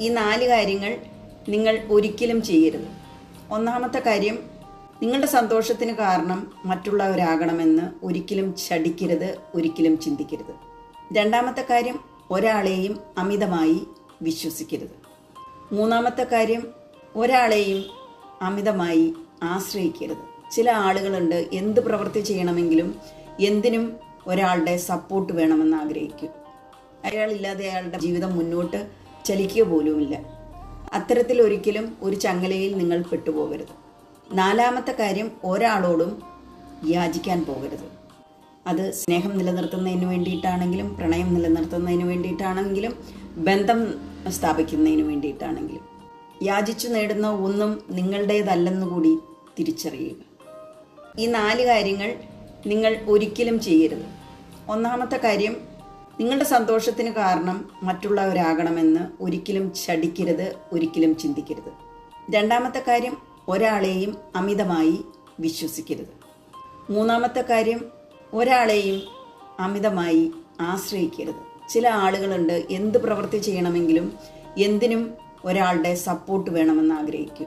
ഈ നാല് കാര്യങ്ങൾ നിങ്ങൾ ഒരിക്കലും ചെയ്യരുത്. ഒന്നാമത്തെ കാര്യം നിങ്ങളുടെ സന്തോഷത്തിന് കാരണം മറ്റുള്ളവരാകണമെന്ന് ഒരിക്കലും ചടിക്കരുത് ഒരിക്കലും ചിന്തിക്കരുത്. രണ്ടാമത്തെ കാര്യം ഒരാളെയും അമിതമായി വിശ്വസിക്കരുത്. മൂന്നാമത്തെ കാര്യം ഒരാളെയും അമിതമായി ആശ്രയിക്കരുത്. ചില ആളുകളുണ്ട് എന്ത് പ്രവൃത്തി ചെയ്യണമെങ്കിലും എന്തിനും ഒരാളുടെ സപ്പോർട്ട് വേണമെന്ന് ആഗ്രഹിക്കും. അയാളില്ലാതെ അയാളുടെ ജീവിതം മുന്നോട്ട് ചലിക്കുക പോലുമില്ല. അത്തരത്തിൽ ഒരിക്കലും ഒരു ചങ്ങലയിൽ നിങ്ങൾ പെട്ടുപോകരുത്. നാലാമത്തെ കാര്യം ഒരാളോടും യാചിക്കാൻ പോകരുത്. അത് സ്നേഹം നിലനിർത്തുന്നതിന് വേണ്ടിയിട്ടാണെങ്കിലും പ്രണയം നിലനിർത്തുന്നതിന് വേണ്ടിയിട്ടാണെങ്കിലും ബന്ധം സ്ഥാപിക്കുന്നതിന് വേണ്ടിയിട്ടാണെങ്കിലും. യാചിച്ചു നേടുന്ന ഒന്നും നിങ്ങളുടേതല്ലെന്ന് കൂടി തിരിച്ചറിയുക. ഈ നാല് കാര്യങ്ങൾ നിങ്ങൾ ഒരിക്കലും ചെയ്യരുത്. ഒന്നാമത്തെ കാര്യം നിങ്ങളുടെ സന്തോഷത്തിന് കാരണം മറ്റുള്ളവരാകണമെന്ന് ഒരിക്കലും ചടിക്കരുത് ഒരിക്കലും ചിന്തിക്കരുത്. രണ്ടാമത്തെ കാര്യം ഒരാളെയും അമിതമായി വിശ്വസിക്കരുത്. മൂന്നാമത്തെ കാര്യം ഒരാളെയും അമിതമായി ആശ്രയിക്കരുത്. ചില ആളുകളുണ്ട് എന്ത് പ്രവൃത്തി ചെയ്യണമെങ്കിലും എന്തിനും ഒരാളുടെ സപ്പോർട്ട് വേണമെന്ന് ആഗ്രഹിക്കും.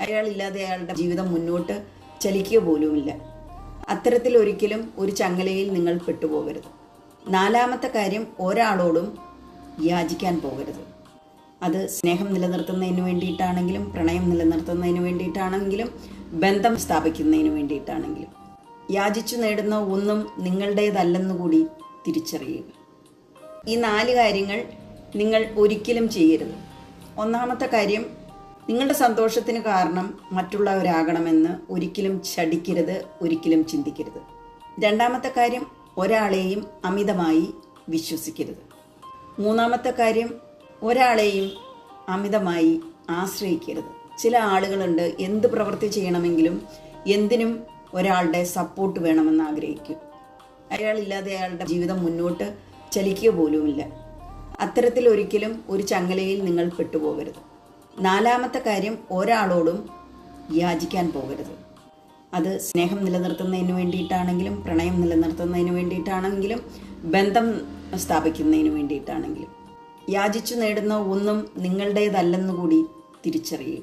അയാളില്ലാതെ അയാളുടെ ജീവിതം മുന്നോട്ട് ചലിക്കുക പോലുമില്ല. അത്തരത്തിൽ ഒരിക്കലും ഒരു ചങ്ങലയിൽ നിങ്ങൾ പെട്ടുപോകരുത്. നാലാമത്തെ കാര്യം ഒരാളോടും യാചിക്കാൻ പോകരുത്. അത് സ്നേഹം നിലനിർത്തുന്നതിന് വേണ്ടിയിട്ടാണെങ്കിലും പ്രണയം നിലനിർത്തുന്നതിന് വേണ്ടിയിട്ടാണെങ്കിലും ബന്ധം സ്ഥാപിക്കുന്നതിന് വേണ്ടിയിട്ടാണെങ്കിലും. യാചിച്ചു നേടുന്ന ഒന്നും നിങ്ങളുടേതല്ലെന്ന് കൂടി തിരിച്ചറിയുക. ഈ നാല് കാര്യങ്ങൾ നിങ്ങൾ ഒരിക്കലും ചെയ്യരുത്. ഒന്നാമത്തെ കാര്യം നിങ്ങളുടെ സന്തോഷത്തിന് കാരണം മറ്റുള്ളവരാകണമെന്ന് ഒരിക്കലും ചടിക്കരുത് ഒരിക്കലും ചിന്തിക്കരുത്. രണ്ടാമത്തെ കാര്യം ഒരാളെയും അമിതമായി വിശ്വസിക്കരുത്. മൂന്നാമത്തെ കാര്യം ഒരാളെയും അമിതമായി ആശ്രയിക്കരുത്. ചില ആളുകളുണ്ട് എന്ത് പ്രവൃത്തി ചെയ്യണമെങ്കിലും എന്തിനും ഒരാളുടെ സപ്പോർട്ട് വേണമെന്ന് ആഗ്രഹിക്കും. അയാളില്ലാതെ അയാളുടെ ജീവിതം മുന്നോട്ട് ചലിക്കുക പോലുമില്ല. അത്തരത്തിൽ ഒരിക്കലും ഒരു ചങ്ങലയിൽ നിങ്ങൾ പെട്ടുപോകരുത്. നാലാമത്തെ കാര്യം ഒരാളോടും യാചിക്കാൻ പോകരുത്. അത് സ്നേഹം നിലനിർത്തുന്നതിന് വേണ്ടിയിട്ടാണെങ്കിലും പ്രണയം നിലനിർത്തുന്നതിന് വേണ്ടിയിട്ടാണെങ്കിലും ബന്ധം സ്ഥാപിക്കുന്നതിന് വേണ്ടിയിട്ടാണെങ്കിലും. യാചിച്ചു നേടുന്ന ഒന്നും നിങ്ങളുടേതല്ലെന്നുകൂടി തിരിച്ചറിയുക.